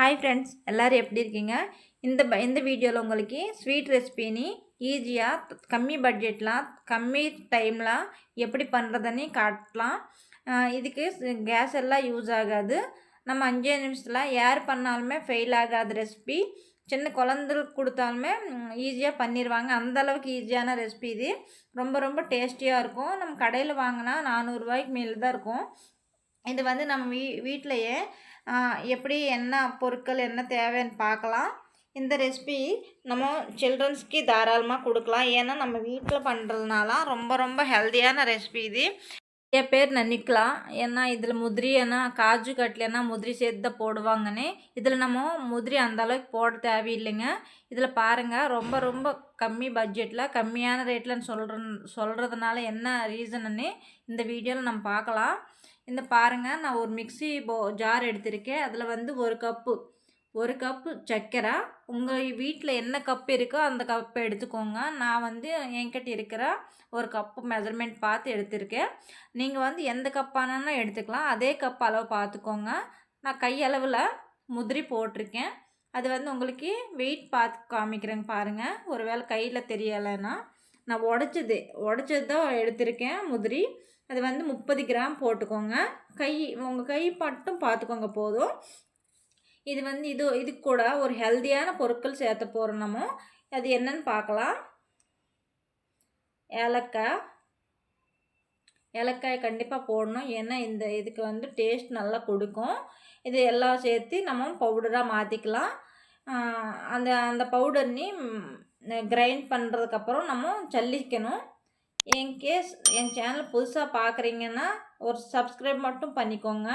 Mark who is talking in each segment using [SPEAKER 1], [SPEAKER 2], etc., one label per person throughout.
[SPEAKER 1] Hi friends எல்லோரும் எப்படி இருக்கீங்க? இந்த ப இந்த வீடியோவில் உங்களுக்கு ஸ்வீட் ரெசிபினி ஈஸியாக கம்மி பட்ஜெட்லாம் கம்மி டைமில் எப்படி பண்ணுறதுன்னு காட்டலாம். இதுக்கு கேஸ் எல்லாம் யூஸ் ஆகாது. நம்ம அஞ்சே நிமிஷத்தில் யார் பண்ணாலுமே ஃபெயில் ஆகாத ரெசிபி சின்ன குழந்தைகளுக்கு கொடுத்தாலுமே ஈஸியாக பண்ணிடுவாங்க அந்தளவுக்கு ஈஸியான ரெசிபி இது. ரொம்ப ரொம்ப டேஸ்டியாக இருக்கும். நம்ம கடையில் வாங்கினா நானூறுரூவாய்க்கு மேலே தான் இருக்கும். இது வந்து நம்ம வீ வீட்டிலையே எப்படி என்ன பொருட்கள் என்ன தேவைன்னு பார்க்கலாம். இந்த ரெசிபி நம்ம சில்ட்ரன்ஸ்க்கு தாராளமாக கொடுக்கலாம். ஏன்னா நம்ம வீட்டில் பண்ணுறதுனால ரொம்ப ரொம்ப ஹெல்த்தியான ரெசிபி இது. நிறைய பேர் நினைக்கலாம். ஏன்னா இதில் முந்திரி ஏன்னா காஜு கட்லனா முதிரி சேர்த்து தான் போடுவாங்கன்னு. இதில் நம்ம முதிரி அந்த அளவுக்கு போட தேவையில்லைங்க. இதில் பாருங்கள் ரொம்ப ரொம்ப கம்மி பட்ஜெட்டில் கம்மியான ரேட்டில் சொல்கிற சொல்கிறதுனால என்ன ரீசனுன்னு இந்த வீடியோவில் நம்ம பார்க்கலாம். இந்த பாருங்கள் நான் ஒரு மிக்ஸி போ ஜார் எடுத்திருக்கேன். அதில் வந்து ஒரு கப்பு ஒரு கப்பு சர்க்கரை உங்கள் வீட்டில் என்ன கப்பு இருக்கோ அந்த கப்பை எடுத்துக்கோங்க. நான் வந்து என்கிட்ட இருக்கிற ஒரு கப்பு மெஷர்மெண்ட் பார்த்து எடுத்திருக்கேன். நீங்கள் வந்து எந்த கப்பானு எடுத்துக்கலாம். அதே கப் அளவு பார்த்துக்கோங்க. நான் கையளவில் முதிரி போட்டிருக்கேன். அது வந்து உங்களுக்கு வெயிட் பார்த்து காமிக்கிறேங்க பாருங்கள் ஒரு வேளை கையில் தெரியலைன்னா நான் உடச்சது உடச்சது தான் எடுத்திருக்கேன் முதிரி. அது வந்து முப்பது கிராம் போட்டுக்கோங்க. கை உங்கள் கை மட்டும் பார்த்துக்கோங்க போதும். இது வந்து இது இது கூட ஒரு ஹெல்த்தியான பொருட்கள் சேர்த்த போகிறோமோ அது என்னன்னு பார்க்கலாம் ஏலக்காய். ஏலக்காய் கண்டிப்பாக போடணும். ஏன்னா இந்த இதுக்கு வந்து டேஸ்ட் நல்லா கொடுக்கும். இது எல்லாம் சேர்த்து நம்ம பவுடராக மாற்றிக்கலாம் அந்த அந்த பவுடர்னி கிரைண்ட் பண்ணுறதுக்கப்புறம் நம்ம சல்லிக்கணும். என் கேஸ் என் சேனல் புதுசாக பார்க்குறீங்கன்னா ஒரு சப்ஸ்கிரைப் மட்டும் பண்ணிக்கோங்க.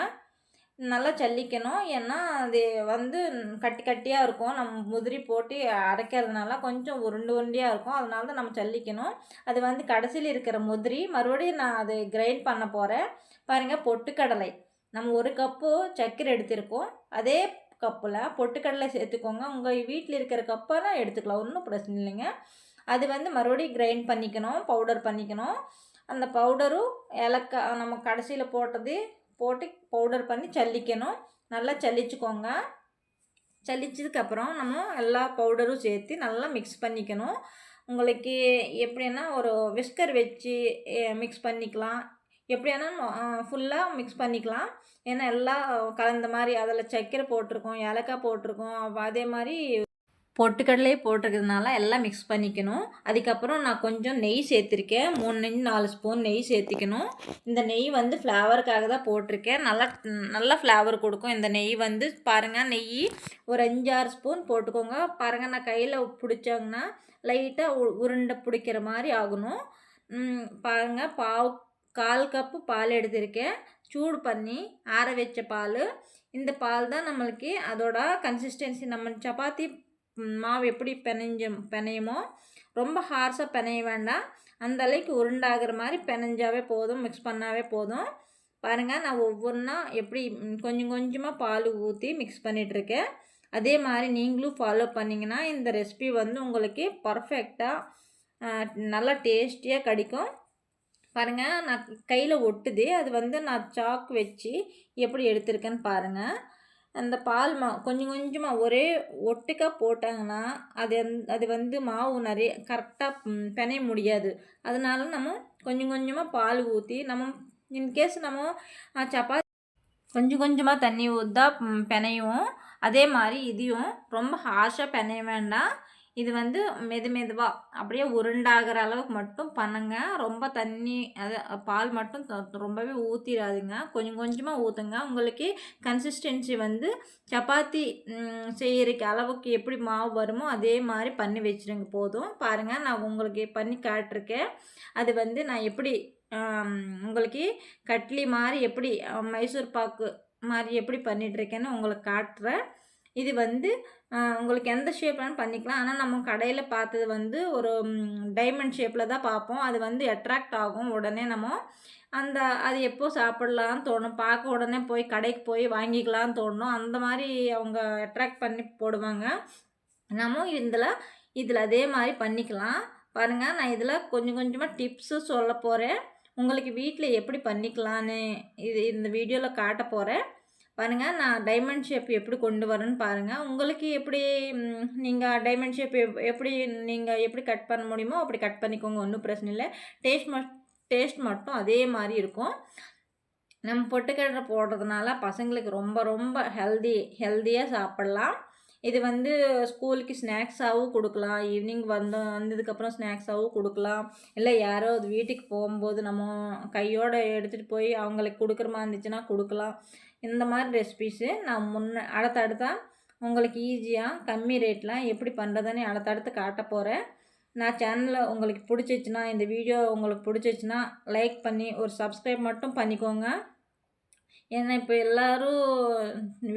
[SPEAKER 1] நல்லா சல்லிக்கணும் ஏன்னா அது வந்து கட்டி கட்டியாக இருக்கும். நம்ம முதிரி போட்டு அரைக்கிறதுனால கொஞ்சம் உருண்டு உருண்டியாக இருக்கும். அதனால தான் நம்ம சல்லிக்கணும் அது வந்து கடைசியில் இருக்கிற முதிரி மறுபடியும் நான் அது கிரைண்ட் பண்ண போகிறேன் பாருங்கள் பொட்டுக்கடலை. நம்ம ஒரு கப்பு சர்க்கரை எடுத்திருக்கோம். அதே கப்பில் பொட்டுக்கடலை சேர்த்துக்கோங்க. உங்கள் வீட்டில் இருக்கிற கப்பாக எடுத்துக்கலாம். ஒன்றும் பிரச்சனை இல்லைங்க. அது வந்து மறுபடியும் கிரைண்ட் பண்ணிக்கணும் பவுடர் பண்ணிக்கணும். அந்த பவுடரும் ஏலக்காய் நம்ம கடைசியில் போட்டது போட்டு பவுடர் பண்ணி சல்லிக்கணும். நல்லா சல்லிச்சுக்கோங்க. சல்லிச்சதுக்கப்புறம் நம்ம எல்லா பவுடரும் சேர்த்து நல்லா மிக்ஸ் பண்ணிக்கணும். உங்களுக்கு எப்படின்னா ஒரு விஸ்கர் வச்சு மிக்ஸ் பண்ணிக்கலாம். எப்படியானா ஃபுல்லாக மிக்ஸ் பண்ணிக்கலாம். ஏன்னா எல்லாம் கலந்த மாதிரி அதில் சர்க்கரை போட்டிருக்கோம் ஏலக்காய் போட்டிருக்கோம் அதே மாதிரி பொட்டுக்கடலையே போட்டிருக்கிறதுனால எல்லாம் மிக்ஸ் பண்ணிக்கணும். அதுக்கப்புறம் நான் கொஞ்சம் நெய் சேர்த்துருக்கேன். மூணு நாலு ஸ்பூன் நெய் சேர்த்திக்கணும். இந்த நெய் வந்து ஃப்ளேவருக்காக தான் போட்டிருக்கேன். நல்லா நல்லா ஃப்ளேவர் கொடுக்கும். இந்த நெய் வந்து பாருங்கள் நெய் ஒரு அஞ்சாறு ஸ்பூன் போட்டுக்கோங்க. பாருங்கள் நான் கையில் பிடிச்சாங்கன்னா லைட்டாக உருண்டை பிடிக்கிற மாதிரி ஆகணும். பாருங்கள் பாவு கால் கப்பு பால் எடுத்திருக்கேன். சூடு பண்ணி ஆற வச்ச பால். இந்த பால் தான் நம்மளுக்கு அதோட கன்சிஸ்டன்சி நம்ம சப்பாத்தி மாவு எப்படி பிணைஞ்ச பிணையுமோ ரொம்ப ஹார்ஸாக பிணைய வேண்டாம். அந்த அளவுக்கு உருண்டாகிற மாதிரி பிணைஞ்சாவே போதும் மிக்ஸ் பண்ணாவே போதும். பாருங்கள் நான் ஒவ்வொன்றா எப்படி கொஞ்சம் கொஞ்சமாக பால் ஊற்றி மிக்ஸ் பண்ணிகிட்ருக்கேன் அதே மாதிரி நீங்களும் ஃபாலோ பண்ணிங்கன்னா இந்த ரெசிபி வந்து உங்களுக்கு பர்ஃபெக்டாக நல்லா டேஸ்டியாக கிடைக்கும். பாருங்கள் நான் கையில் ஒட்டுது. அது வந்து நான் சாக் வச்சு எப்படி எடுத்திருக்கேன்னு பாருங்கள் அந்த பால் மா கொஞ்சம் கொஞ்சமாக ஒரே ஒட்டுக்காக போட்டாங்கன்னா அது அது வந்து மாவு நிறைய கரெக்டாக பிணைய முடியாது. அதனால நம்ம கொஞ்சம் கொஞ்சமாக பால் ஊற்றி நம்ம இன்கேஸ் நம்ம சப்பாத்தி கொஞ்சம் கொஞ்சமாக தண்ணி ஊற்றா பிணையும் அதே மாதிரி இதையும் ரொம்ப ஹார்ஷாக பிணைய வேண்டாம். இது வந்து மெது மெதுவாக அப்படியே உருண்டாகிற அளவுக்கு மட்டும் பண்ணுங்க. ரொம்ப தண்ணி அது பால் மட்டும் ரொம்பவே ஊற்றிடாதுங்க கொஞ்சம் கொஞ்சமாக ஊற்றுங்க உங்களுக்கு கன்சிஸ்டன்சி வந்து சப்பாத்தி செய்கிறக்கு அளவுக்கு எப்படி மாவு வருமோ அதே மாதிரி பண்ணி வச்சுருங்க போதும். பாருங்கள் நான் உங்களுக்கு பண்ணி காட்டிருக்கேன். அது வந்து நான் எப்படி உங்களுக்கு கட்லி மாதிரி எப்படி மைசூர் பாக்கு மாதிரி எப்படி பண்ணிகிட்ருக்கேன்னு உங்களுக்கு காட்டுறேன். இது வந்து உங்களுக்கு எந்த ஷேப்லாம் பண்ணிக்கலாம். ஆனால் நம்ம கடையில் பார்த்தது வந்து ஒரு டைமண்ட் ஷேப்பில் தான் பார்ப்போம். அது வந்து அட்ராக்ட் ஆகும். உடனே நம்ம அந்த அது எப்போ சாப்பிட்லான்னு தோணும். பார்க்க உடனே போய் கடைக்கு போய் வாங்கிக்கலான்னு தோணும். அந்த மாதிரி அவங்க அட்ராக்ட் பண்ணி போடுவாங்க. நம்ம இதில் இதில் அதே மாதிரி பண்ணிக்கலாம். பாருங்கள் நான் இதில் கொஞ்சம் கொஞ்சமாக டிப்ஸு சொல்ல போகிறேன் உங்களுக்கு வீட்டில் எப்படி பண்ணிக்கலான்னு இது இந்த வீடியோவில் காட்ட போகிறேன் பாருங்கள் நான் டைமண்ட் ஷேப் எப்படி கொண்டு வரேன்னு பாருங்கள் உங்களுக்கு எப்படி நீங்கள் டைமண்ட் ஷேப் எப் எப்படி நீங்கள் எப்படி கட் பண்ண முடியுமோ அப்படி கட் பண்ணிக்கோங்க ஒன்றும் பிரச்சனை இல்லை. டேஸ்ட் மட் டேஸ்ட் மட்டும் அதே மாதிரி இருக்கும். நம்ம பொட்டுக்கடலை போடுறதுனால பசங்களுக்கு ரொம்ப ரொம்ப ஹெல்தி ஹெல்த்தியாக சாப்பிட்லாம். இது வந்து ஸ்கூலுக்கு ஸ்நாக்ஸாகவும் கொடுக்கலாம். ஈவினிங் வந்து வந்ததுக்கப்புறம் ஸ்நாக்ஸாகவும் கொடுக்கலாம். இல்லை யாரோ அது வீட்டுக்கு போகும்போது நம்ம கையோடு எடுத்துகிட்டு போய் அவங்களுக்கு கொடுக்குற மாதிரி இருந்துச்சுன்னா கொடுக்கலாம். இந்த மாதிரி ரெசிபிஸு நான் முன்ன அடுத்தடுத்தா உங்களுக்கு ஈஸியாக கம்மி ரேட்டில் எப்படி பண்ணுறதுன்னு அடுத்தடுத்து காட்ட போகிறேன் நான் சேனலில் உங்களுக்கு பிடிச்சிச்சுன்னா இந்த வீடியோ உங்களுக்கு பிடிச்சிச்சுன்னா லைக் பண்ணி ஒரு சப்ஸ்கிரைப் மட்டும் பண்ணிக்கோங்க. ஏன்னா இப்போ எல்லோரும்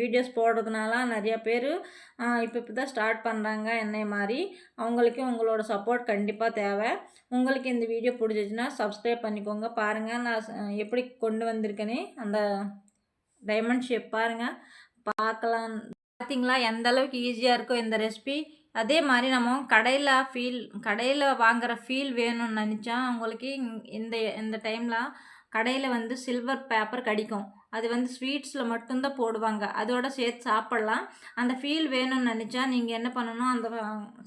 [SPEAKER 1] வீடியோஸ் போடுறதுனால நிறையா பேர் இப்போ இப்போ தான் ஸ்டார்ட் பண்ணுறாங்க என்னை மாதிரி. அவங்களுக்கு உங்களோட சப்போர்ட் கண்டிப்பாக தேவை. உங்களுக்கு இந்த வீடியோ பிடிச்சிச்சின்னா சப்ஸ்கிரைப் பண்ணிக்கோங்க. பாருங்கள் நான் எப்படி கொண்டு வந்திருக்கேனே அந்த டைமண்ட் ஷேப் பாருங்கள் பார்க்கலாம். பார்த்தீங்களா எந்த அளவுக்கு ஈஸியாக இருக்கோ இந்த ரெசிபி அதே மாதிரி நம்ம கடையில் ஃபீல் கடையில் வாங்குகிற ஃபீல் வேணும்னு நினச்சா உங்களுக்கு இந்த இந்த டைமில் கடையில் வந்து சில்வர் பேப்பர் கிடைக்கும். அது வந்து ஸ்வீட்ஸில் மட்டும்தான் போடுவாங்க. அதோட சேர்த்து சாப்பிட்லாம். அந்த ஃபீல் வேணும்னு நினச்சா நீங்கள் என்ன பண்ணணும்? அந்த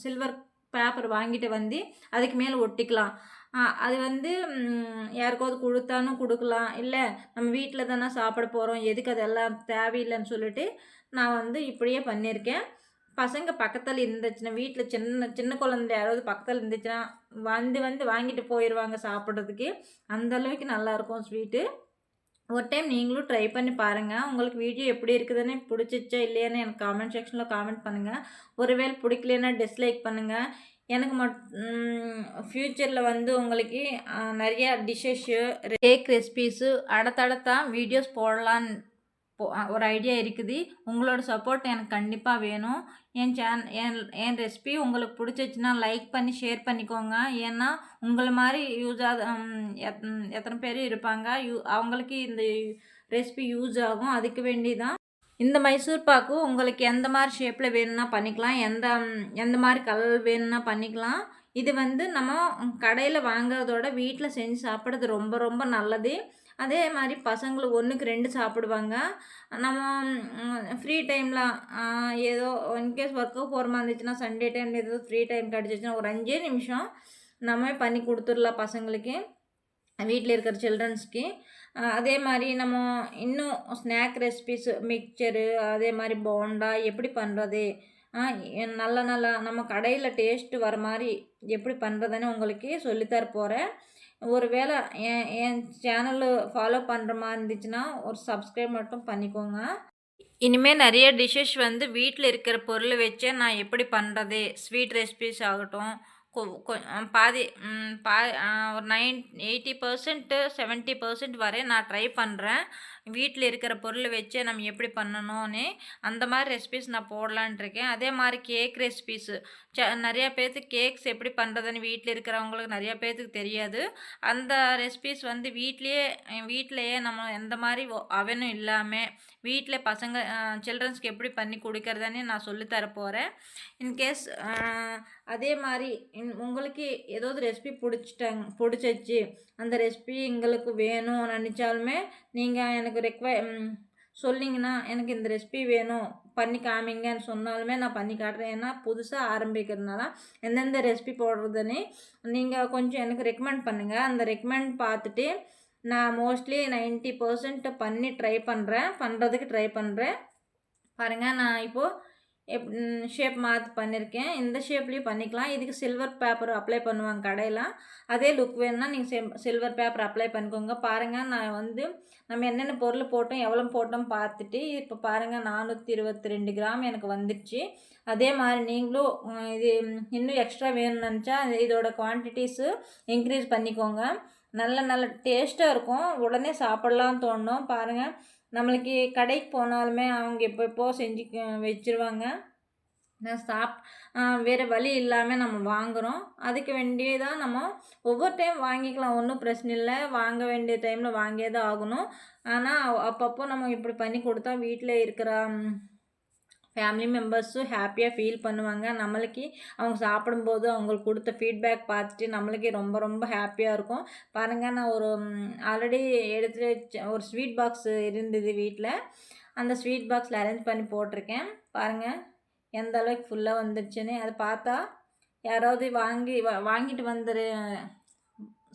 [SPEAKER 1] சில்வர் பேப்பர் வாங்கிட்டு வந்து அதுக்கு மேலே ஒட்டிக்கலாம். அது வந்து யாருக்காவது கொடுத்தாலும் கொடுக்கலாம். இல்லை நம்ம வீட்டில் தானே சாப்பிட போகிறோம் எதுக்கு அதெல்லாம் தேவையில்லைன்னு சொல்லிட்டு நான் வந்து இப்படியே பண்ணியிருக்கேன். பசங்க பக்கத்தில் இருந்துச்சுன்னா வீட்டில் சின்ன சின்ன குழந்தை யாராவது பக்கத்தில் இருந்துச்சுன்னா வந்து வந்து வாங்கிட்டு போயிடுவாங்க சாப்பிட்றதுக்கு. அந்தளவுக்கு நல்லாயிருக்கும் ஸ்வீட்டு. ஒரு டைம் நீங்களும் ட்ரை பண்ணி பாருங்கள் உங்களுக்கு வீடியோ எப்படி இருக்குதுன்னு பிடிச்சிச்சா இல்லையான்னு எனக்கு காமெண்ட் செக்ஷனில் காமெண்ட் பண்ணுங்கள் ஒருவேளை பிடிக்கலன்னா டிஸ்லைக் பண்ணுங்கள் எனக்கு மட் ஃப்யூச்சரில் வந்து உங்களுக்கு நிறையா டிஷ்ஷஸ்ஸு கேக் ரெசிபீஸு அடுத்தடுத்தான் வீடியோஸ் போடலான்னு ஒரு ஐடியா இருக்குது. உங்களோட சப்போர்ட் எனக்கு கண்டிப்பாக வேணும். என் சேன் என் என் ரெசிபி உங்களுக்கு பிடிச்சிச்சின்னா லைக் பண்ணி ஷேர் பண்ணிக்கோங்க. ஏன்னா உங்களை மாதிரி யூஸ் ஆக எத்தனை பேர் இருப்பாங்க. யூ அவங்களுக்கு இந்த ரெசிபி யூஸ் ஆகும். அதுக்கு வேண்டி தான் இந்த மைசூர் பாக்கு உங்களுக்கு எந்த மாதிரி ஷேப்பில் வேணும்னா பண்ணிக்கலாம். எந்த எந்த மாதிரி கலர் வேணும்னா பண்ணிக்கலாம். இது வந்து நம்ம கடையில் வாங்குறதோட வீட்டில் செஞ்சு சாப்பிட்றது ரொம்ப ரொம்ப நல்லது. அதே மாதிரி பசங்களும் ஒன்றுக்கு ரெண்டு சாப்பிடுவாங்க. நம்ம ஃப்ரீ டைமில் ஏதோ இன்கேஸ் ஒர்க்கு போகிற மாதிரி இருந்துச்சுன்னா சண்டே டைமில் ஏதோ ஃப்ரீ டைம் கிடச்சிச்சுன்னா ஒரு அஞ்சே நிமிஷம் நம்ம பண்ணி கொடுத்துடலாம் பசங்களுக்கு. வீட்டில் இருக்கிற சில்ட்ரன்ஸ்க்கு அதே மாதிரி நம்ம இன்னும் ஸ்நாக் ரெசிபிஸ் மிக்சரு அதே மாதிரி போண்டா எப்படி பண்ணுறது நல்ல நல்ல நம்ம கடையில் டேஸ்ட்டு வர மாதிரி எப்படி பண்ணுறதுன்னு உங்களுக்கு சொல்லித்தர போகிறேன் ஒரு வேளை என் என் சேனலு ஃபாலோ பண்ணுற மாதிரி இருந்துச்சுன்னா ஒரு சப்ஸ்கிரைப் மட்டும் பண்ணிக்கோங்க. இனிமேல் நிறைய டிஷ்ஷஸ் வந்து வீட்டில் இருக்கிற பொருள் வச்சே நான் எப்படி பண்ணுறது ஸ்வீட் ரெசிபிஸ் ஆகட்டும். பாதி பா ஒரு nine eighty percent seventy percent வரை நான் ட்ரை பண்ணுறேன் வீட்டில் இருக்கிற பொருள் வச்சு நம்ம எப்படி பண்ணணும்னு அந்த மாதிரி ரெசிபிஸ் நான் போடலான் இருக்கேன் அதே மாதிரி கேக் ரெசிபிஸு ச நிறையா பேர்த்துக்கு கேக்ஸ் எப்படி பண்ணுறதுன்னு வீட்டில் இருக்கிறவங்களுக்கு நிறையா பேர்த்துக்கு தெரியாது. அந்த ரெசிபிஸ் வந்து வீட்லேயே வீட்டிலையே நம்ம எந்த மாதிரி அவனும் இல்லாமல் வீட்டில் பசங்க சில்ட்ரன்ஸ்க்கு எப்படி பண்ணி கொடுக்கறதுன்னு நான் சொல்லித்தர போகிறேன் இன்கேஸ் அதே மாதிரி உங்களுக்கு ஏதாவது ரெசிபி பிடிச்சிட்டாங்க பிடிச்சிச்சு அந்த ரெசிபி எங்களுக்கு வேணும் நினச்சாலுமே நீங்கள் எனக்கு எனக்கு ரெக்வ சொல்லிங்கன்னா எனக்கு இந்த ரெசிபி வேணும் பண்ணி காமிங்கன்னு சொன்னாலுமே நான் பண்ணி காட்டுறேன். ஏன்னா புதுசாக ஆரம்பிக்கிறதுனால எந்தெந்த ரெசிபி போடுறதுன்னு நீங்கள் கொஞ்சம் எனக்கு ரெக்கமெண்ட் பண்ணுங்கள் அந்த ரெக்கமெண்ட் பார்த்துட்டு நான் மோஸ்ட்லி நைன்ட்டி பர்சன்ட் பண்ணி ட்ரை பண்ணுறேன் பண்ணுறதுக்கு ட்ரை பண்ணுறேன் பாருங்கள் நான் இப்போது எப் ஷேப் மாற்றி பண்ணியிருக்கேன் இந்த ஷேப்லேயும் பண்ணிக்கலாம். இதுக்கு சில்வர் பேப்பர் அப்ளை பண்ணுவாங்க கடையில். அதே லுக் வேணும்னா நீங்கள் செம் சில்வர் பேப்பர் அப்ளை பண்ணிக்கோங்க. பாருங்கள் நான் வந்து நம்ம என்னென்ன பொருள் போட்டோம் எவ்வளோ போட்டோம் பார்த்துட்டு இப்போ பாருங்கள் நானூற்றி இருபத்தி ரெண்டு கிராம் எனக்கு வந்துடுச்சு. அதே மாதிரி நீங்களும் இது இன்னும் எக்ஸ்ட்ரா வேணும்னு நினச்சா இதோட குவான்டிட்டிஸு இன்க்ரீஸ் பண்ணிக்கோங்க. நல்ல நல்ல டேஸ்ட்டாக இருக்கும். உடனே சாப்பிட்லான்னு தோணும். பாருங்கள் நம்மளுக்கு கடைக்கு போனாலுமே அவங்க எப்போ செஞ்சு வச்சுருவாங்க. நான் சாப் வேறு வழி இல்லாமல் நம்ம வாங்குகிறோம் அதுக்கு வேண்டியதான் நம்ம ஒவ்வொரு டைம் வாங்கிக்கலாம். ஒன்றும் பிரச்சனை இல்லை. வாங்க வேண்டிய டைமில் வாங்கியே தான் ஆகணும். ஆனால் அப்பப்போ நம்ம இப்படி பண்ணி கொடுத்தா வீட்டில் இருக்கிற ஃபேமிலி மெம்பர்ஸும் ஹாப்பியாக ஃபீல் பண்ணுவாங்க. நம்மளுக்கு அவங்க சாப்பிடும்போது அவங்களுக்கு கொடுத்த ஃபீட்பேக் பார்த்துட்டு நம்மளுக்கே ரொம்ப ரொம்ப ஹாப்பியாக இருக்கும். பாருங்கள் நான் ஒரு ஆல்ரெடி எடுத்து வச்ச ஒரு ஸ்வீட் பாக்ஸ் இருந்தது வீட்டில் அந்த ஸ்வீட் பாக்ஸில் அரேஞ்ச் பண்ணி போட்டிருக்கேன். பாருங்கள் எந்த அளவுக்கு ஃபுல்லாக வந்துடுச்சுன்னு அதை பார்த்தா யாராவது வாங்கி வாங்கிட்டு வந்துரு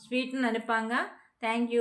[SPEAKER 1] ஸ்வீட்னு நினைப்பாங்க. தேங்க்யூ